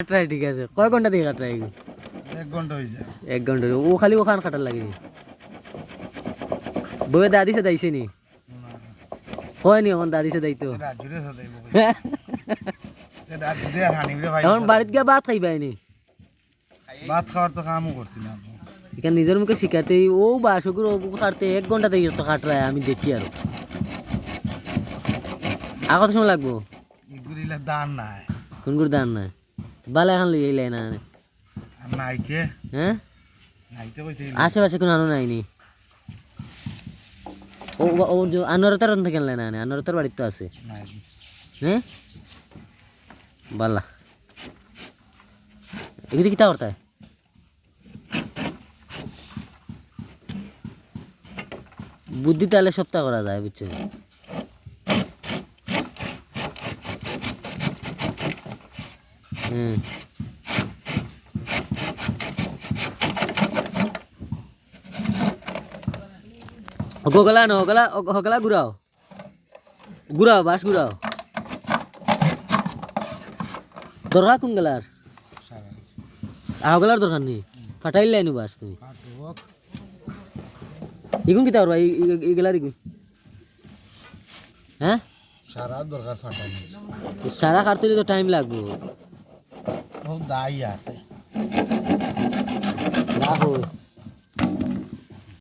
কাটরাই ঠিক আছে। কয় ঘণ্টা কাটরাই? এক ঘণ্টা হয়ে যায়। এক ঘণ্টা ও খালি ওখান কাটার লাগে। বউয়ে দাদি সে দাইছে নি? হয় নি আমার দাদি সে দাইতো? ভাই এখন বাড়িতে গিয়ে ভাত খাইবাই নি ভাত খাওয়ার তো কামও করছি না। এখানে নিজের মুখে শিখাতে ও বাসকুর ও কাটতে এক ঘণ্টা থেকে তো কাটরায় আমি দেখি আর। কত সময় লাগবো? এগুলিলে দান নাই। কোন দান না বালা এখন লই এলাই না? নাইতে? হ্যাঁ? নাইতে কইতে আশেপাশে কোনো আনো নাইনি ও ও যে আনোরতার থেকে না না? আনোরতার বাড়িতে তো আছে। নাই। হ্যাঁ বালা। এগুলি কিতা করতে বুদ্ধি তাহলে সপ্তাহ করা যায় বুঝছ? হুম হকলা ন হকলা হকলা ঘুরাও। ঘুরাও বাস ঘুরাও। দরকার কোন গেলার? সারা আহগলার দরকার নেই ফাটাইল লাইনু বাস তুমি। ইগুন কিতা করবা এগুলার ইগুন হ্যাঁ? সারা দরকার ফাটানি সারা কাটতে তো টাইম লাগবো। দাই আছে। রাখো